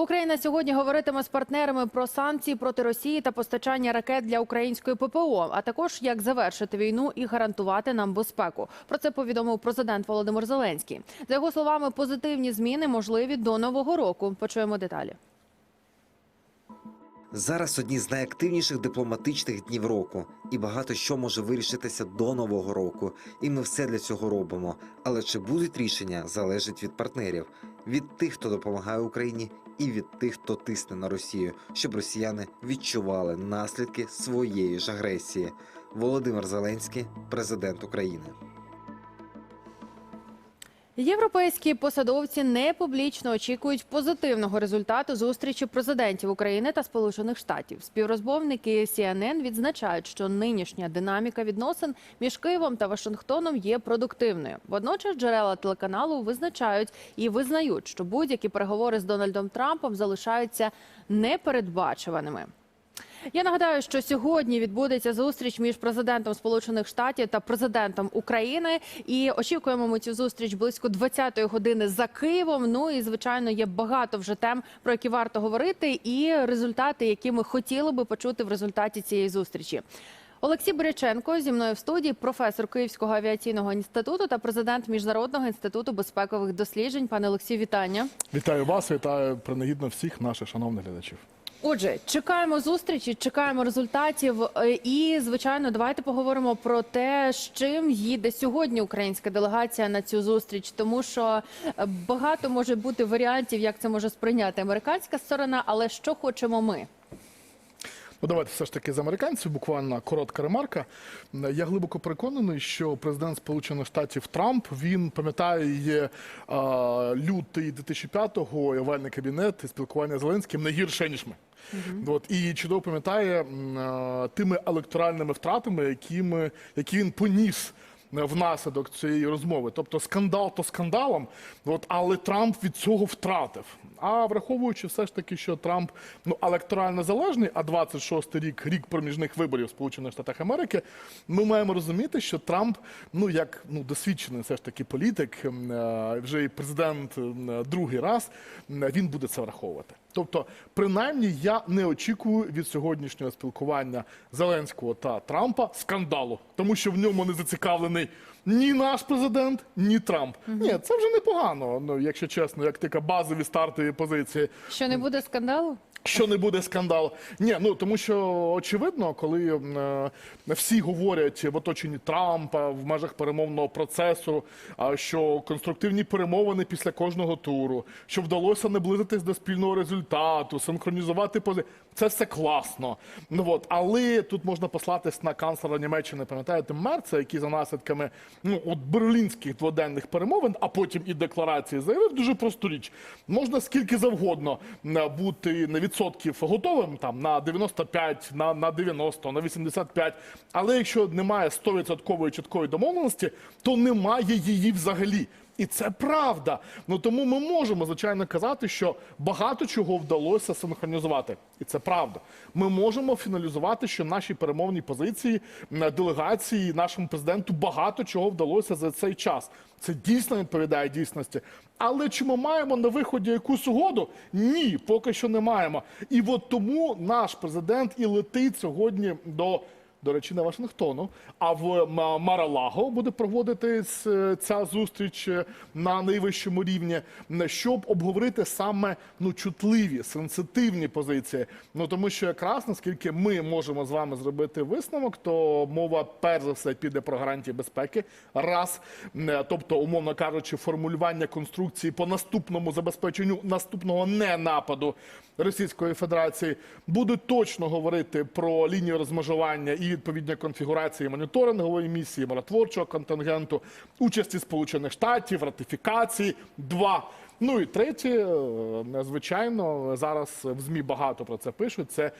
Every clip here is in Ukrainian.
Україна сьогодні говоритиме з партнерами про санкції проти Росії та постачання ракет для української ППО, а також як завершити війну і гарантувати нам безпеку. Про це повідомив президент Володимир Зеленський. За його словами, позитивні зміни можливі до нового року. Почуємо деталі. Зараз одні з найактивніших дипломатичних днів року, і багато що може вирішитися до нового року. І ми все для цього робимо. Але чи будуть рішення, залежить від партнерів, від тих, хто допомагає Україні, і від тих, хто тисне на Росію, щоб росіяни відчували наслідки своєї ж агресії. Володимир Зеленський, президент України. Європейські посадовці не публічно очікують позитивного результату зустрічі президентів України та Сполучених Штатів. Співрозмовники CNN відзначають, що нинішня динаміка відносин між Києвом та Вашингтоном є продуктивною. Водночас джерела телеканалу визначають і визнають, що будь-які переговори з Дональдом Трампом залишаються непередбачуваними. Я нагадаю, що сьогодні відбудеться зустріч між президентом Сполучених Штатів та президентом України. І очікуємо ми цю зустріч близько 20-ї години за Києвом. Ну і звичайно є багато вже тем, про які варто говорити, і результати, які ми хотіли би почути в результаті цієї зустрічі. Олексій Боряченко зі мною в студії, професор Київського авіаційного інституту та президент Міжнародного інституту безпекових досліджень. Пане Олексію, вітання. Вітаю вас, вітаю принагідно всіх наших шановних глядачів. Отже, чекаємо зустрічі, чекаємо результатів. е, І звичайно, давайте поговоримо про те, з чим їде сьогодні українська делегація на цю зустріч, тому що е, багато може бути варіантів, як це може сприйняти американська сторона, але що хочемо ми. Ну, давайте все ж таки з американців. Буквально коротка ремарка. Я глибоко переконаний, що президент Сполучених Штатів Трамп він пам'ятає е, лютий 2005-го і овальний кабінет і спілкування з Зеленським не гірше ніж ми. От і чудово пам'ятає е, тими електоральними втратами, якими які він поніс. е, Внаслідок цієї розмови, тобто скандал то скандалом, от, але Трамп від цього втратив. А враховуючи все ж таки, що Трамп ну електорально залежний, а 26-й рік рік проміжних виборів Сполучених Штатах Америки, ми маємо розуміти, що Трамп, ну як ну досвідчений все ж таки політик, е, вже і президент другий раз, він буде це враховувати. Тобто, принаймні, я не очікую від сьогоднішнього спілкування Зеленського та Трампа скандалу, тому що в ньому не зацікавлений ні наш президент, ні Трамп. Ні, це вже непогано. Ну, якщо чесно, як така базові стартові позиції. Що не буде скандалу? Що не буде скандал? Ні, ну тому що очевидно, коли е, всі говорять в оточенні Трампа в межах перемовного процесу, а що конструктивні перемовини після кожного туру, що вдалося наблизитись до спільного результату, синхронізувати пози. Це все класно. Ну от, але тут можна послатись на канцлера Німеччини, пам'ятаєте, Мерца, який за наслідками ну от берлінських дводенних перемовин, а потім і декларації заявив дуже просту річ. Можна скільки завгодно е, бути на відсотків готовим там на 95, на, на 90, на 85. Але якщо немає 100% чіткої домовленості, то немає її взагалі. І це правда. Ну тому ми можемо звичайно казати, що багато чого вдалося синхронізувати, і це правда. Ми можемо фіналізувати, що наші перемовні позиції м, делегації, нашому президенту багато чого вдалося за цей час. Це дійсно відповідає дійсності. Але чи ми маємо на виході якусь угоду? Ні, поки що не маємо. І от тому наш президент і летить сьогодні до. До речі, не Вашингтону, а в Маралаго буде проводитись е, ця зустріч е, на найвищому рівні, щоб обговорити саме ну чутливі, сенситивні позиції. Ну тому що якраз наскільки ми можемо з вами зробити висновок, то мова перш за все піде про гарантії безпеки. Раз, е, тобто, умовно кажучи, формулювання конструкції по наступному забезпеченню наступного не нападу Російської Федерації будуть точно говорити про лінію розмежування і відповідні конфігурації моніторингової місії, миротворчого контингенту, участі Сполучених Штатів, ратифікації. Два. Ну і третє, е, звичайно, зараз в ЗМІ багато про це пишуть. Це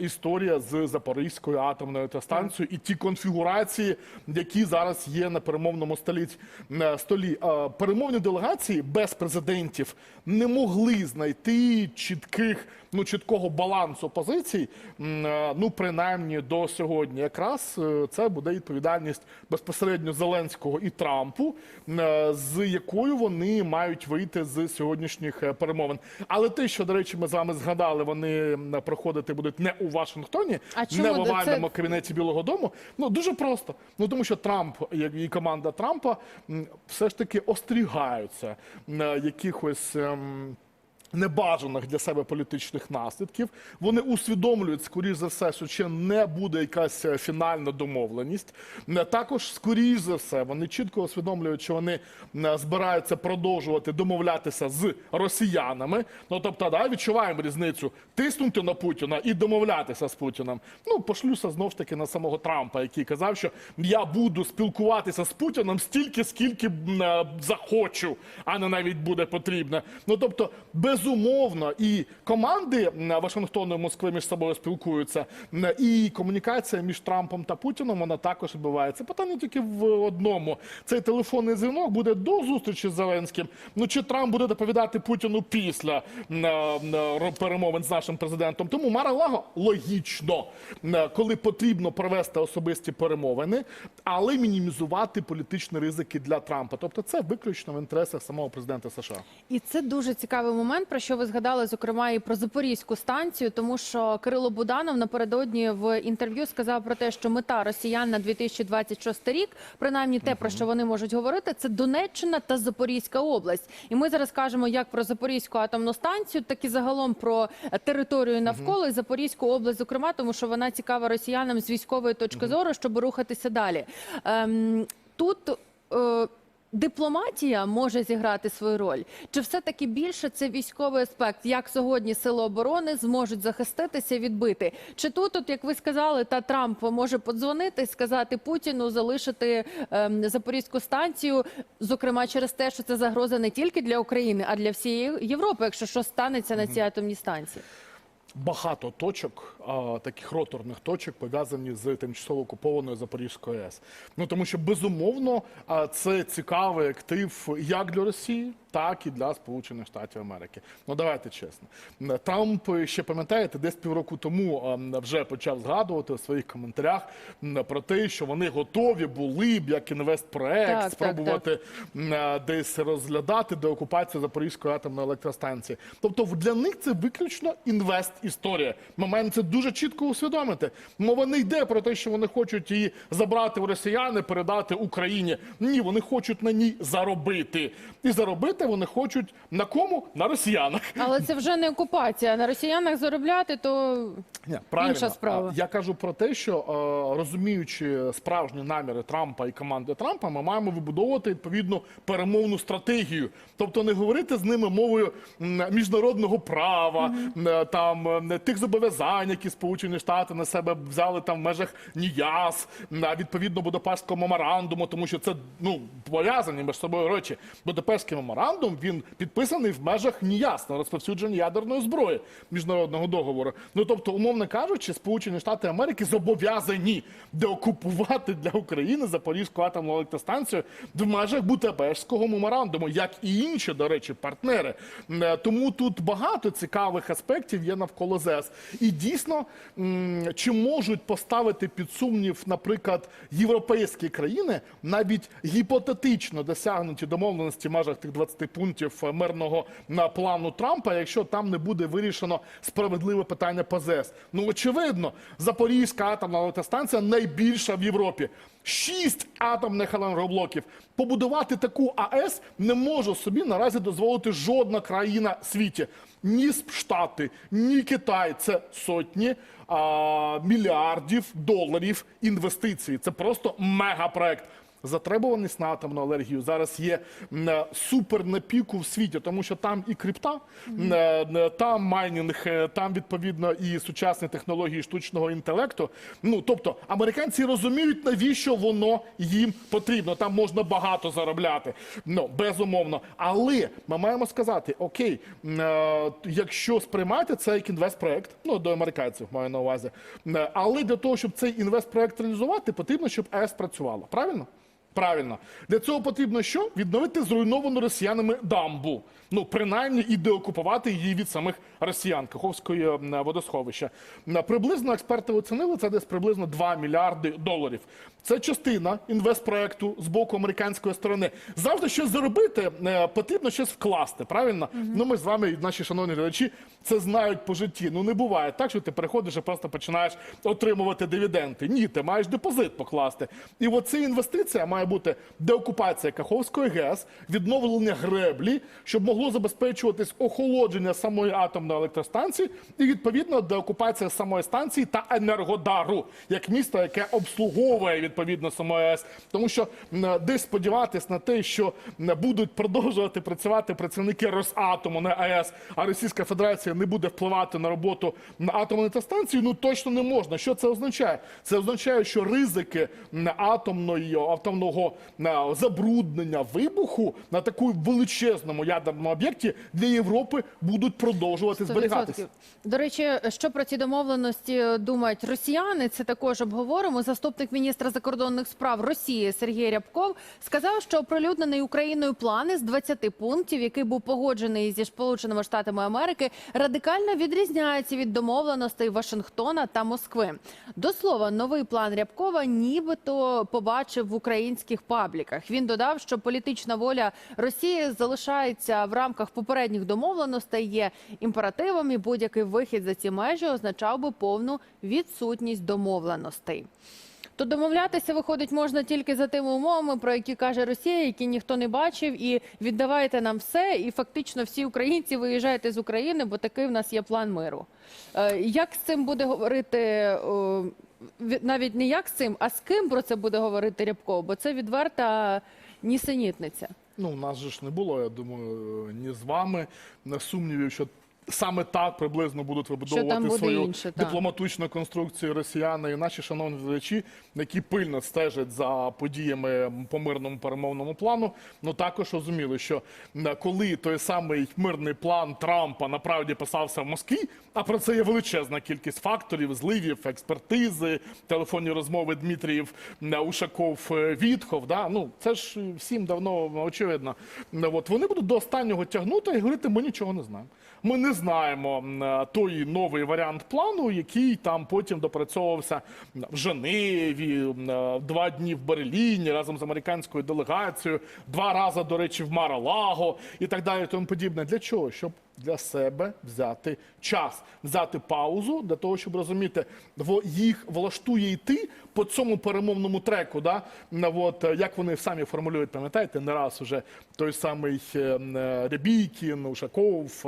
історія з Запорізькою атомною електростанцією і ті конфігурації, які зараз є на перемовному столі. е, столі. Е, Перемовні делегації без президентів не могли знайти чітких, ну чіткого балансу позицій. Ну, принаймні до сьогодні. Якраз це буде відповідальність безпосередньо Зеленського і Трампу, з якою вони мають вийти з сьогоднішніх е, перемовин. Але те, що до речі, ми з вами згадали, вони проходити будуть не у Вашингтоні, А чому? не в Це- кабінеті Білого Дому. Ну дуже просто. Ну тому що Трамп і команда Трампа все ж таки остерігаються м, якихось. Небажаних для себе політичних наслідків. Вони усвідомлюють, скоріш за все, що ще не буде якась е, фінальна домовленість. Е, Також, скоріш за все, вони чітко усвідомлюють, що вони е, збираються продовжувати домовлятися з росіянами. Ну тобто, да, відчуваємо різницю тиснути на Путіна і домовлятися з Путіним. Ну, пошлюся знов ж таки на самого Трампа, який казав, що я буду спілкуватися з Путіним стільки, скільки захочу, а не навіть буде потрібно. Ну тобто, безумовно, і команди Вашингтону і Москви між собою спілкуються, і комунікація між Трампом та Путіном вона також відбувається. Питання тільки в одному: цей телефонний дзвінок буде до зустрічі з Зеленським. Ну чи Трамп буде доповідати Путіну після е, ро- перемовин з нашим президентом? Тому Мара-Лаго логічно, коли потрібно провести особисті перемовини, але мінімізувати політичні ризики для Трампа. Тобто, це виключно в інтересах самого президента США. І це дуже цікавий момент, про що ви згадали, зокрема, і про Запорізьку станцію, тому що Кирило Буданов напередодні в інтерв'ю сказав про те, що мета росіян на 2026 рік, принаймні те, про що вони можуть говорити, це Донеччина та Запорізька область. І ми зараз кажемо як про Запорізьку атомну станцію, так і загалом про територію навколо і Запорізьку область, зокрема, тому що вона цікава росіянам з військової точки зору, щоб рухатися далі. Ем, тут е, Дипломатія може зіграти свою роль, чи все-таки більше це військовий аспект? Як сьогодні сили оборони зможуть захиститися, відбити? Чи тут, от як ви сказали, та Трамп може подзвонити сказати Путіну залишити ем, Запорізьку станцію, зокрема через те, що це загроза не тільки для України, а для всієї Європи, якщо що станеться на цій атомній станції? Багато точок, таких роторних точок, пов'язані з тимчасово окупованою Запорізькою АЕС. Ну тому що безумовно а, це цікавий актив як для Росії, так і для Сполучених Штатів Америки. Ну давайте чесно. Трамп ще пам'ятаєте, десь півроку тому вже почав згадувати у своїх коментарях про те, що вони готові були б як інвестпроект Так, так, спробувати м, а, десь розглядати деокупацію Запорізької атомної електростанції. Тобто для них це виключно інвест історія. Ми маємо це дуже чітко усвідомити. Мова не йде про те, що вони хочуть її забрати у росіяни, передати Україні. Ні, вони хочуть на ній заробити. І заробити вони хочуть на кому? На росіянах. Але це вже не окупація. На росіянах заробляти, то Ні, правильно. Інша справа. Я кажу про те, що е, розуміючи справжні наміри Трампа і команди Трампа, ми маємо вибудовувати відповідну перемовну стратегію. Тобто не говорити з ними мовою міжнародного права, м, там м, тих зобов'язань, які Сполучені Штати на себе взяли там в межах НІЯС, відповідно Будапештського меморандуму, тому що це ну пов'язані між собою речі. Будапештський меморандум він підписаний в межах НІЯС на розповсюдження ядерної зброї міжнародного договору. Ну тобто, умовно кажучи, Сполучені Штати Америки зобов'язані деокупувати для України Запорізьку атомну електростанцію в межах Будапештського меморандуму, як і інші, до речі, партнери. Е, Тому тут багато цікавих аспектів є навколо ЗЕС. І дійсно, чи можуть поставити під сумнів, наприклад, європейські країни навіть гіпотетично досягнуті домовленості в межах тих 20 пунктів е, мирного плану Трампа, якщо там не буде вирішено справедливе питання по ЗЕС. Ну очевидно, Запорізька атомна електростанція найбільша в Європі. Шість атомних енергоблоків. Побудувати таку АЕС не може собі наразі дозволити жодна країна світі. Ні Штати, ні Китай. Це сотні а, мільярдів доларів інвестицій. Це просто мегапроект. Затребуваність на атомну енергію зараз є е, супер на піку в світі, тому що там і крипта, е, е, там майнінг, там відповідно і сучасні технології штучного інтелекту. Ну тобто американці розуміють, навіщо воно їм потрібно. Там можна багато заробляти. Ну безумовно. Але ми маємо сказати: окей, якщо сприймати це як інвестпроект, ну до американців маю на увазі. Але для того, щоб цей інвестпроект реалізувати, потрібно, щоб АЕС працювала. Правильно? Правильно. Для цього потрібно що? Відновити зруйновану росіянами дамбу. Ну, принаймні, і деокупувати її від самих росіян, Каховської водосховища. Приблизно експерти оцінили це десь приблизно 2 мільярди доларів. Це частина інвестпроекту з боку американської сторони. Завжди щось заробити, е, потрібно щось вкласти. Правильно? Ну ми з вами, наші шановні глядачі, це знають по житті. Ну не буває так, що ти переходиш і просто починаєш отримувати дивіденди. Ні, ти маєш депозит покласти. І от ця інвестиція має бути деокупація Каховської ГЕС, відновлення греблі, щоб могло забезпечуватись охолодження самої атомної електростанції, і відповідно деокупація самої станції та енергодару як міста, яке обслуговує відповідно самої АЕС. Тому що десь сподіватись на те, що будуть продовжувати працювати працівники Росатому на АЕС, а Російська Федерація не буде впливати на роботу атомної електростанції, ну точно не можна. Що це означає? Це означає, що ризики атомної атомного м, забруднення вибуху на такому величезному ядерному об'єкті для Європи будуть продовжувати зберігатися. 100%. До речі, що про ці домовленості думають росіяни, це також обговоримо. Заступник міністра закордонних справ Росії Сергій Рябков сказав, що оприлюднений Україною план із 20 пунктів, який був погоджений зі Сполученими Штатами Америки, радикально відрізняється від домовленостей Вашингтона та Москви. До слова, новий план Рябкова нібито побачив в українських пабліках. Він додав, що політична воля Росії залишається в рамках попередніх домовленостей, є імперативом, і будь-який вихід за ці межі означав би повну відсутність домовленостей. То домовлятися виходить можна тільки за тими умовами, про які каже Росія, які ніхто не бачив, і віддавайте нам все. І фактично всі українці виїжджаєте з України, бо такий в нас є план миру. Е, Як з цим буде говорити ві- навіть не як з цим, а з ким про це буде говорити Рябков? Бо це відверта нісенітниця. Ну, у нас же ж не було, я думаю, ні з вами не сумнівів, що саме так приблизно будуть вибудовувати свою інше, дипломатичну конструкцію росіяни і наші шановні глядачі, які пильно стежать за подіями по мирному перемовному плану. Ну також розуміли, що коли той самий мирний план Трампа направді писався в Москві, а про це є величезна кількість факторів, зливів, експертизи, телефонні розмови Дмитрієв, м, Ушаков, е, Вітхов. Да? Ну це ж всім давно очевидно. От вони будуть до останнього тягнути і говорити, ми нічого не знаємо. Ми не знаємо е, той новий варіант плану, який там потім допрацьовувався в Женеві, е, два дні в Берліні разом з американською делегацією, два рази, до речі, в Мара-Лаго і так далі. Тому подібне. Для чого? Щоб для себе взяти час, взяти паузу для того, щоб розуміти, їх влаштує йти по цьому перемовному треку. Да? На, От, як вони самі формулюють, пам'ятаєте, не раз уже той самий е, е, Рябійкін, Ушаков,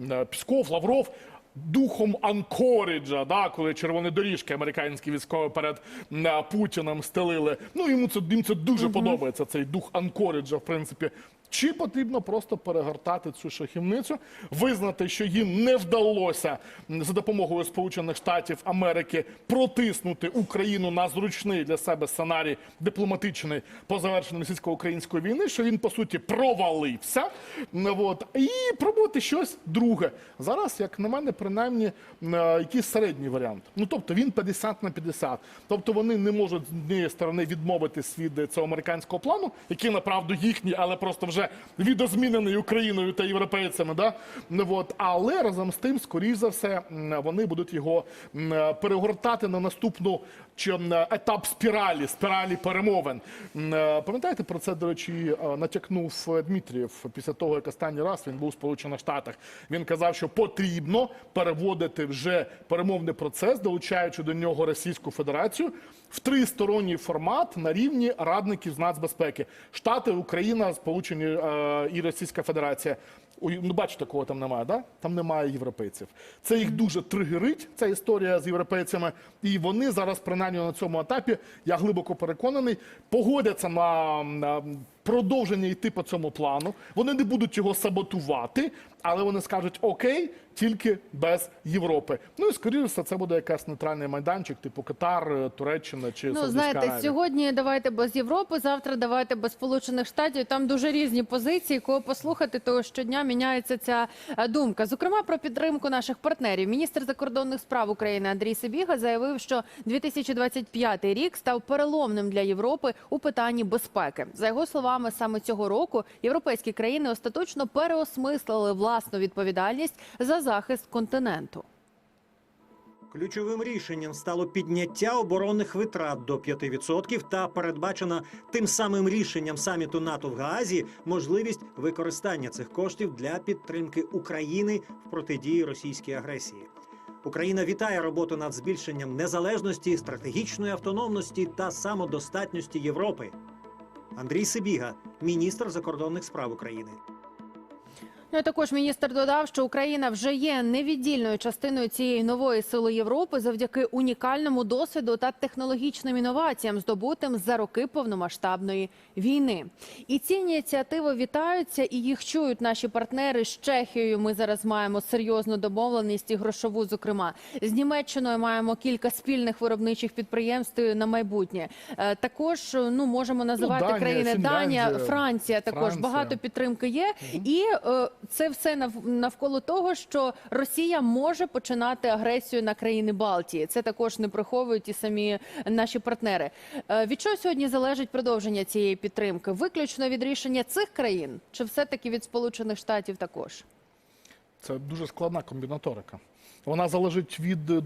е, Пісков, Лавров. Духом Анкоріджа, да, коли червоні доріжки американські військові перед м, е, стелили. Ну йому це їм це дуже подобається. Цей дух Анкоріджа, в принципі. Чи потрібно просто перегортати цю шахівницю, визнати, що їм не вдалося за допомогою Сполучених Штатів Америки протиснути Україну на зручний для себе сценарій дипломатичний по завершенню російсько-української війни, що він по суті провалився. От, і пробувати щось друге. Зараз, як на мене, принаймні е, якийсь середній варіант. Ну тобто він 50 на 50. Тобто вони не можуть з однієї сторони відмовитись від цього американського плану, який направду їхній, але просто вже відозмінений Україною та європейцями. Да? Ну, от. Але разом з тим, скоріш за все, вони будуть його перегортати на наступну чи етап спіралі, спіралі перемовин. Е, Пам'ятаєте про це, до речі, е, натякнув Дмитрієв після того, як останній раз він був у Сполучених Штатах. Він казав, що потрібно переводити вже перемовний процес, долучаючи до нього Російську Федерацію в тристоронній формат на рівні радників з нацбезпеки. Штати, Україна, Сполучені е, і Російська Федерація. Ой, Ну, бачите, кого там немає, да? Там немає європейців. Це їх дуже тригерить, ця історія з європейцями. І вони зараз, принаймні на цьому етапі, я глибоко переконаний, погодяться на, на продовження йти по цьому плану. Вони не будуть його саботувати, але вони скажуть окей, тільки без Європи. Ну і скоріше це буде якийсь нейтральний майданчик, типу Катар, Туреччина чи Ну, знаєте, Аравія. сьогодні давайте без Європи, завтра давайте без Сполучених Штатів. Там дуже різні позиції. Кого послухати, то щодня міняється ця е, думка. Зокрема, про підтримку наших партнерів. Міністр закордонних справ України Андрій Сибіга заявив, що 2025 рік став переломним для Європи у питанні безпеки. За його словами, саме цього року європейські країни остаточно переосмислили власну відповідальність за захист континенту. Ключовим рішенням стало підняття оборонних витрат до 5% та передбачена тим самим рішенням саміту НАТО в Гаазі можливість використання цих коштів для підтримки України в протидії російській агресії. Україна вітає роботу над збільшенням незалежності, стратегічної автономності та самодостатності Європи. Андрій Сибіга, міністр закордонних справ України. Ну і також міністр додав, що Україна вже є невіддільною частиною цієї нової сили Європи завдяки унікальному досвіду та технологічним інноваціям, здобутим за роки повномасштабної війни. І ці ініціативи вітаються, і їх чують наші партнери з Чехією. Ми зараз маємо серйозну домовленість і грошову. Зокрема, з Німеччиною маємо кілька спільних виробничих підприємств на майбутнє. Е, Також ну можемо називати Данія, країни Данія, Франція. Також Франція. багато підтримки є, і е, це все навколо того, що Росія може починати агресію на країни Балтії. Це також не приховують і самі наші партнери. Е, від чого сьогодні залежить продовження цієї підтримки? Виключно від рішення цих країн, чи все таки від Сполучених Штатів також? Це дуже складна комбінаторика. Вона залежить від, е,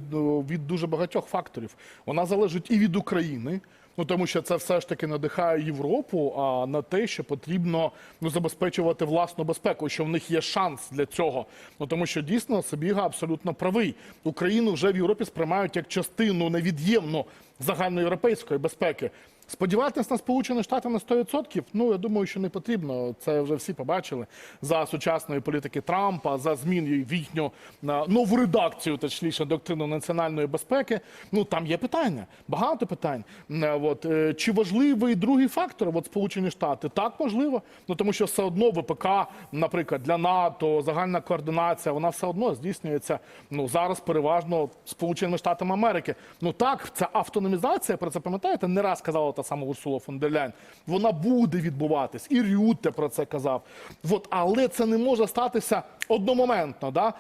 від дуже багатьох факторів. Вона залежить і від України. Ну тому що це все ж таки надихає Європу а на те, що потрібно ну забезпечувати власну безпеку, що в них є шанс для цього. Ну тому що дійсно Сабіга абсолютно правий. Україну вже в Європі сприймають як частину невід'ємну загальноєвропейської безпеки. Сподіватися на Сполучені Штати на 100%? Ну я думаю, що не потрібно. Це вже всі побачили за сучасної політики Трампа, за змін в їхню нову редакцію, точніше, доктрину національної безпеки. Ну там є питання, багато питань. Е, От е, чи важливий другий фактор? От Сполучені Штати так можливо. Ну тому що все одно ВПК, наприклад, для НАТО, загальна координація, вона все одно здійснюється. Ну зараз переважно Сполученими Штатами Америки. Ну так, ця автономізація, про це пам'ятаєте, не раз казала сама Урсула фон дер Ляйн. Вона буде відбуватись, і Рюте про це казав. От, але це не може статися одномоментно, да?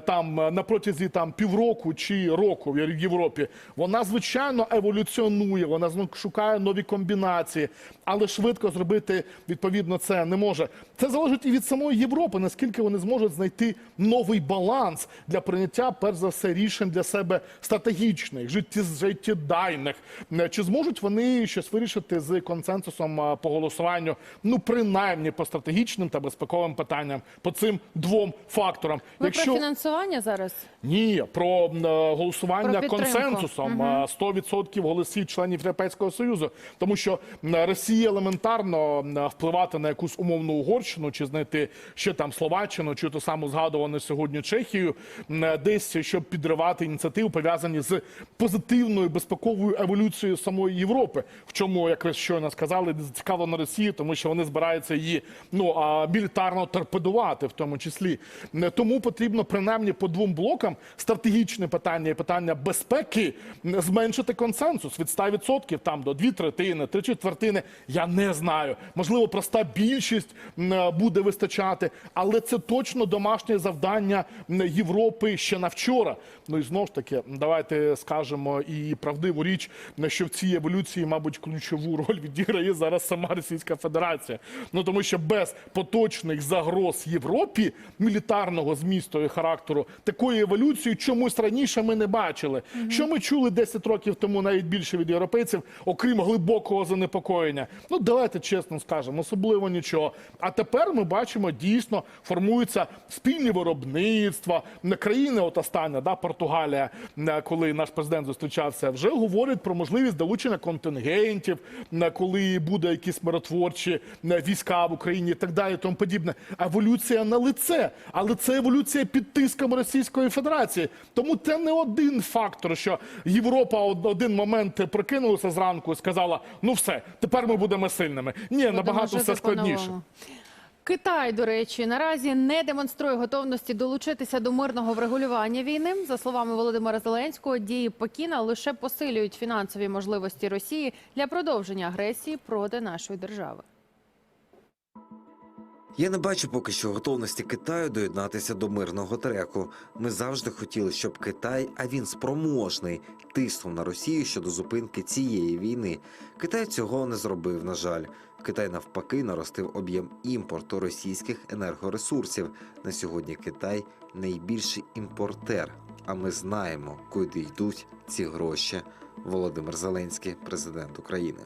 Там е, на протязі там півроку чи року в Європі. Вона звичайно еволюціонує, вона шукає нові комбінації, але швидко зробити відповідно це не може. Це залежить і від самої Європи, наскільки вони зможуть знайти новий баланс для прийняття, перш за все, рішень для себе стратегічних, життєдайних. Чи зможуть вони щось вирішити з консенсусом е, по голосуванню? Ну, принаймні по стратегічним та безпековим питанням, по цим двом факторам. Ви про фінансування зараз? Ні, про е, голосування Про консенсусом е, 100% голосів членів Європейського союзу, тому що е, Росія елементарно е, впливати на якусь умовну Угорщину чи знайти ще там Словаччину, чи ту саму згадувану сьогодні Чехію, е, десь щоб підривати ініціативи пов'язані з позитивною безпековою еволюцією самої Європи. В чому, як ви щойно сказали, зацікавлена Росія, тому що вони збираються її ну а мілітарно торпедувати, в тому числі. Е, Тому потрібно принаймні по двом блокам стратегічне питання і питання безпеки зменшити консенсус від 100% там до дві третини, три четвертини. Я не знаю. Можливо, проста більшість е, буде вистачати, але це точно домашнє завдання Європи ще на вчора. Ну і знову ж таки, давайте скажемо і правдиву річ, що в цій еволюції, мабуть, ключову роль відіграє зараз сама Російська Федерація. Ну тому що без поточних загроз Європі мілітарного змісту і характеру такої еволюції чомусь раніше ми не бачили. Що ми чули 10 років тому, навіть більше від європейців, окрім глибокого занепокоєння. Ну давайте чесно скажемо, особливо нічого. А тепер ми бачимо дійсно формуються спільні виробництва. На країни, от остання, да, Португалія, коли наш президент зустрічався, вже говорить про можливість долучення контингентів, е, коли буде якісь миротворчі війська в Україні і так далі, тому подібне. Еволюція на лице. Але це еволюція під тиском Російської Федерації. Тому це не один фактор, що Європа один момент прикинулася зранку і сказала: ну все, тепер ми будемо сильними. Ні, Будемо набагато все складніше. Китай, до речі, наразі не демонструє готовності долучитися до мирного врегулювання війни. За словами Володимира Зеленського, дії Пекіна лише посилюють фінансові можливості Росії для продовження агресії проти нашої держави. Я не бачу поки що готовності Китаю доєднатися до мирного треку. Ми завжди хотіли, щоб Китай, а він спроможний, тиснув на Росію щодо зупинки цієї війни. Китай цього не зробив, на жаль. Китай навпаки наростив об'єм імпорту російських енергоресурсів. На сьогодні Китай найбільший імпортер. А ми знаємо, куди йдуть ці гроші. Володимир Зеленський, президент України.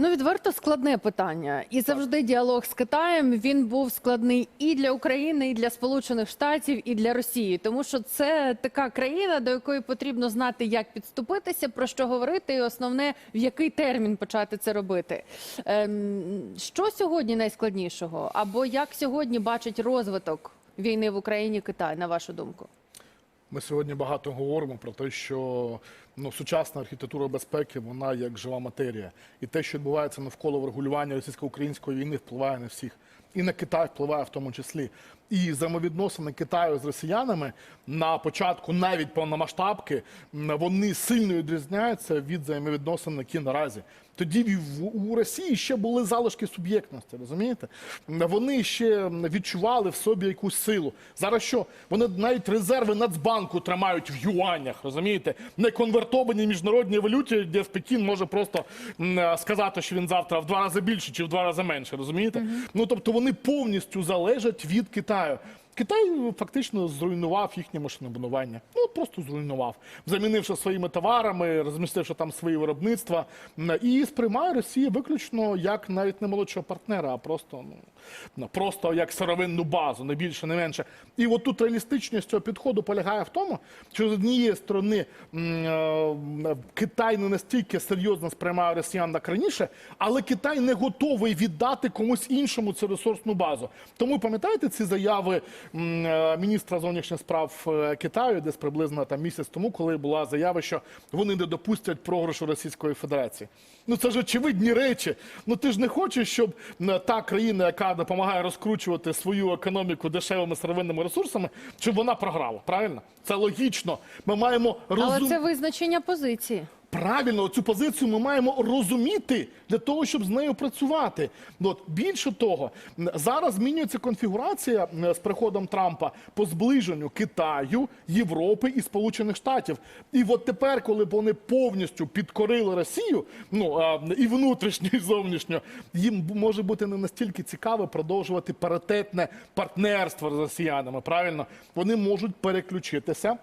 Ну, відверто складне питання. І завжди діалог з Китаєм він був складний і для України, і для Сполучених Штатів, і для Росії, тому що це така країна, до якої потрібно знати, як підступитися, про що говорити, і основне в який термін почати це робити. Ем, що сьогодні найскладнішого? Або як сьогодні бачить розвиток війни в Україні Китай, на вашу думку? Ми сьогодні багато говоримо про те, що ну, сучасна архітектура безпеки вона як жива матерія. І те, що відбувається навколо врегулювання російсько-української війни, впливає на всіх. І на Китай впливає в тому числі. І взаємовідносини Китаю з росіянами на початку навіть повномасштабки вони сильно відрізняються від взаємовідносин, які наразі. Тоді в- у Росії ще були залишки суб'єктності, розумієте? Вони ще відчували в собі якусь силу. Зараз що? Вони навіть резерви Нацбанку тримають в юанях, розумієте? Не конвертовані міжнародні валюті, де в Пекін може просто е, сказати, що він завтра в два рази більше чи в два рази менше, розумієте? Ну тобто вони повністю залежать від Китаю. Китай фактично зруйнував їхнє машинобудування. Ну просто зруйнував, замінивши своїми товарами, розмістивши там свої виробництва. І сприймає Росію виключно як навіть не молодшого партнера, а просто ну ну, просто як сировинну базу, не більше, не менше. І от тут реалістичність цього підходу полягає в тому, що з однієї сторони е, Китай не настільки серйозно сприймає росіян як раніше, але Китай не готовий віддати комусь іншому цю ресурсну базу. Тому пам'ятаєте ці заяви е, міністра зовнішніх справ е, Китаю, десь приблизно там місяць тому, коли була заява, що вони не допустять програшу Російської Федерації. Ну це ж очевидні речі. Ну ти ж не хочеш, щоб та країна, яка допомагає розкручувати свою економіку дешевими сировинними ресурсами, щоб вона програла. Правильно? Це логічно. Ми маємо Але це визначення позиції. Правильно, цю позицію ми маємо розуміти для того, щоб з нею працювати. От більше того, зараз змінюється конфігурація з приходом Трампа по зближенню Китаю, Європи і Сполучених Штатів. І от тепер, коли вони повністю підкорили Росію, ну а, і внутрішньо, і зовнішньо, їм може бути не настільки цікаво продовжувати паритетне партнерство з росіянами. Правильно, вони можуть переключитися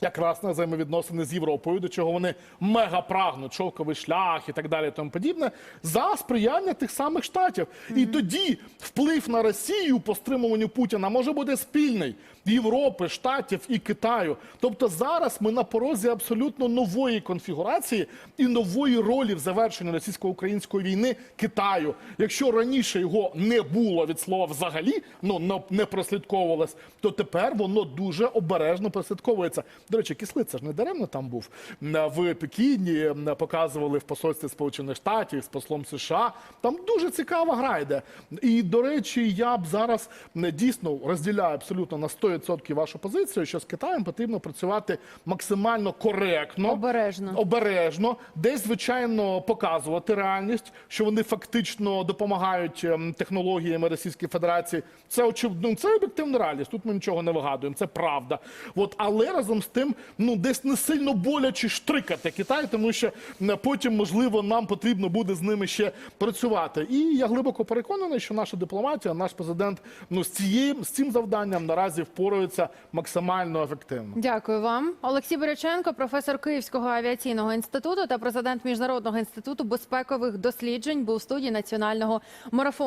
якраз на взаємовідносини з Європою, до чого вони мега прагнуть, шовковий шлях і так далі, і тому подібне, за сприяння тих самих штатів. І тоді вплив на Росію по стримуванню Путіна може бути спільний Європи, Штатів і Китаю. Тобто зараз ми на порозі абсолютно нової конфігурації і нової ролі в завершенні російсько-української війни Китаю. Якщо раніше його не було від слова взагалі, ну не прослідковувалось, то тепер воно дуже обережно прослідковується. До речі, кислиця ж не даремно там був в Пекіні. Показували в посольстві Сполучених Штатів з послом США. Там дуже цікава гра йде. І до речі, я б зараз дійсно розділяю абсолютно на 100% вашу позицію, що з Китаєм потрібно працювати максимально коректно Обережно. обережно, десь звичайно показувати реальність, що вони фактично допомагають ем, технологіями Російської Федерації. Це очевидно, це об'єктивна реальність. Тут ми нічого не вигадуємо, це правда. От але разом з тим, ну десь не сильно боляче штрикати Китай, тому що м, потім, можливо, нам потрібно буде з ними ще працювати. І я глибоко переконаний, що наша дипломатія, наш президент, ну з цією з цим завданням наразі впораються максимально ефективно. Дякую вам, Олексій Боряченко, професор Київського авіаційного інституту та президент міжнародного інституту безпекових досліджень, був в студії національного марафону.